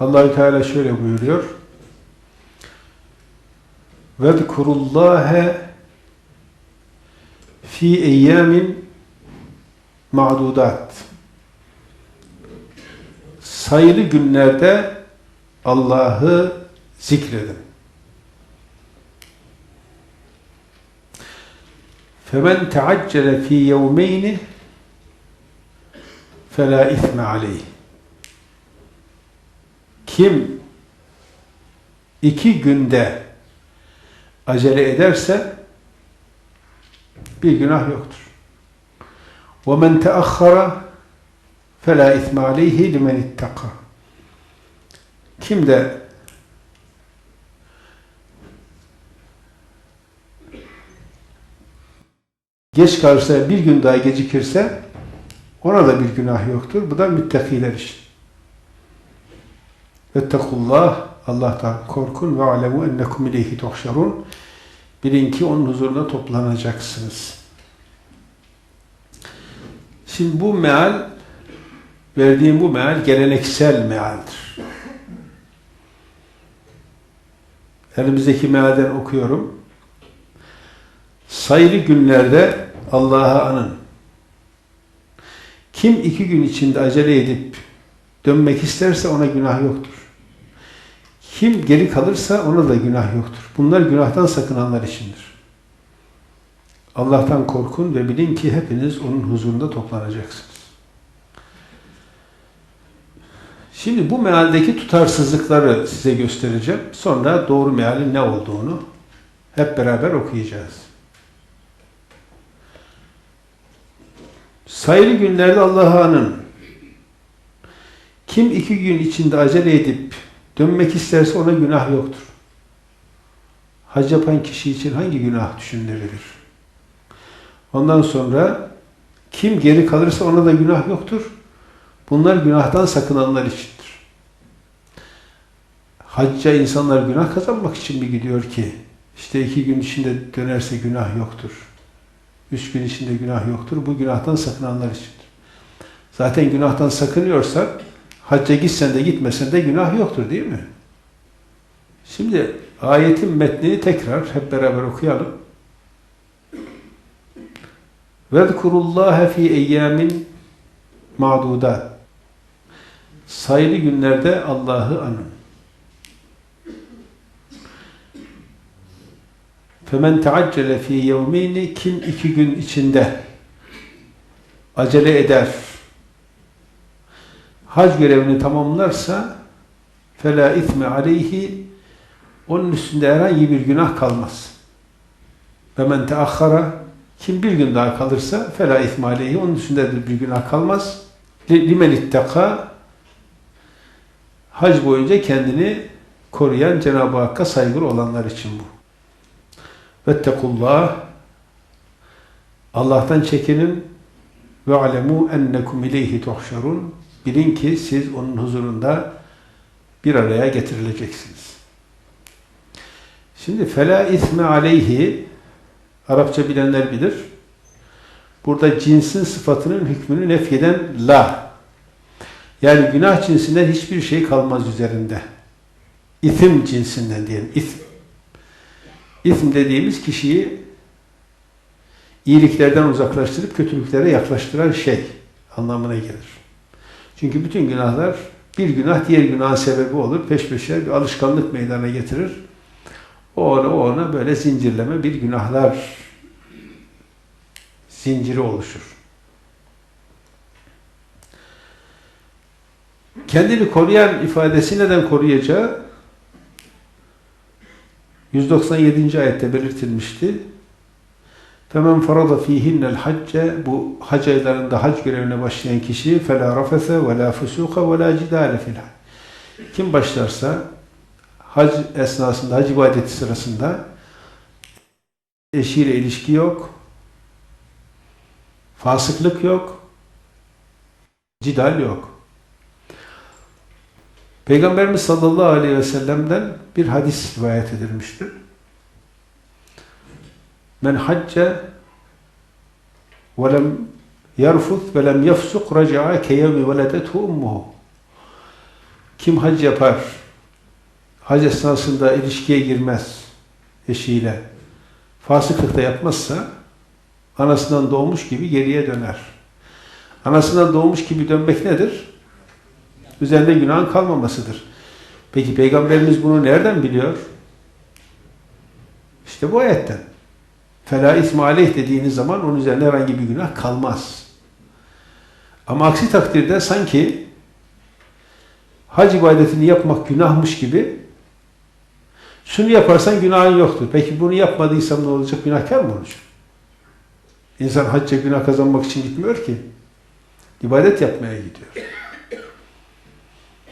Allahü Teala şöyle buyuruyor. Vedkurullâhe fi eyyamin ma'dudat. Sayılı günlerde Allah'ı zikredin. Femen teaccele fi yevmeyni fela isme aleyh. Kim iki günde acele ederse bir günah yoktur. وَمَنْ تَأَخَّرَ فَلَا اِثْمَ عَلَيْهِ لِمَنِ اتَّقَى Kim de geç kalırsa, bir gün daha gecikirse ona da bir günah yoktur. Bu da müttakiler için. Vettekullah Allah'tan korkun ve alemu ennekum ileyhi tuhşarun. Bilin ki onun huzuruna toplanacaksınız. Şimdi bu meal verdiğim bu meal geleneksel mealdir. Elimizdeki mealden okuyorum. Sayılı günlerde Allah'a anın. Kim iki gün içinde acele edip dönmek isterse ona günah yoktur. Kim geri kalırsa ona da günah yoktur. Bunlar günahtan sakınanlar içindir. Allah'tan korkun ve bilin ki hepiniz onun huzurunda toplanacaksınız. Şimdi bu mealdeki tutarsızlıkları size göstereceğim. Sonra doğru mealin ne olduğunu hep beraber okuyacağız. Sayılı günlerde Allah'a anın. Kim iki gün içinde acele edip dönmek isterse ona günah yoktur. Hac yapan kişi için hangi günah düşünülebilir? Ondan sonra kim geri kalırsa ona da günah yoktur. Bunlar günahtan sakınanlar içindir. Hacca insanlar günah kazanmak için mi gidiyor ki? İşte iki gün içinde dönerse günah yoktur. Üç gün içinde günah yoktur. Bu günahtan sakınanlar içindir. Zaten günahtan sakınıyorsak hacca gitsen de gitmesen de günah yoktur değil mi? Şimdi ayetin metnini tekrar hep beraber okuyalım. وَذْكُرُ fi eyyamin ma'dudat. Sayılı günlerde Allah'ı anın. Femen teaccele fi yevmeyni kim iki gün içinde acele eder hac görevini tamamlarsa fela itme aleyhi onun üstünde herhangi bir günah kalmaz. Ve men teahhara kim bir gün daha kalırsa fela itme aleyhi onun üstünde de bir günah kalmaz. Limen ittaka hac boyunca kendini koruyan Cenab-ı Hakk'a saygılı olanlar için bu. Vettekullah Allah'tan çekinin ve alemu ennekum ileyhi tuhşarun bilin ki siz onun huzurunda bir araya getirileceksiniz. Şimdi fela isme aleyhi Arapça bilenler bilir. Burada cinsin sıfatının hükmünü nefyeden la. Yani günah cinsinden hiçbir şey kalmaz üzerinde. İthim cinsinden diyelim. İthm. İthm dediğimiz kişiyi iyiliklerden uzaklaştırıp kötülüklere yaklaştıran şey anlamına gelir. Çünkü bütün günahlar bir günah diğer günahın sebebi olur. Peş peşe bir alışkanlık meydana getirir. O ona o ona böyle zincirleme bir günahlar zinciri oluşur. Kendini koruyan ifadesi neden koruyacağı 197. ayette belirtilmişti. Femen farada fihinne hacce bu hac aylarında hac görevine başlayan kişi fela rafese ve la fusuka ve la cidale Kim başlarsa hac esnasında, hac ibadeti sırasında eşiyle ilişki yok, fasıklık yok, cidal yok. Peygamberimiz sallallahu aleyhi ve sellem'den bir hadis rivayet edilmiştir. Men hacce ve lem yerfut ve lem yefsuk raca'a keyevmi veledethu ummuhu. Kim hac yapar, hac esnasında ilişkiye girmez eşiyle, fasıklık da yapmazsa anasından doğmuş gibi geriye döner. Anasından doğmuş gibi dönmek nedir? Üzerinde günahın kalmamasıdır. Peki Peygamberimiz bunu nereden biliyor? İşte bu ayetten. Fela ismi aleyh dediğiniz zaman onun üzerine herhangi bir günah kalmaz. Ama aksi takdirde sanki hac ibadetini yapmak günahmış gibi şunu yaparsan günahın yoktur. Peki bunu yapmadıysam ne olacak? Günahkar mı olacak? İnsan hacca günah kazanmak için gitmiyor ki. İbadet yapmaya gidiyor.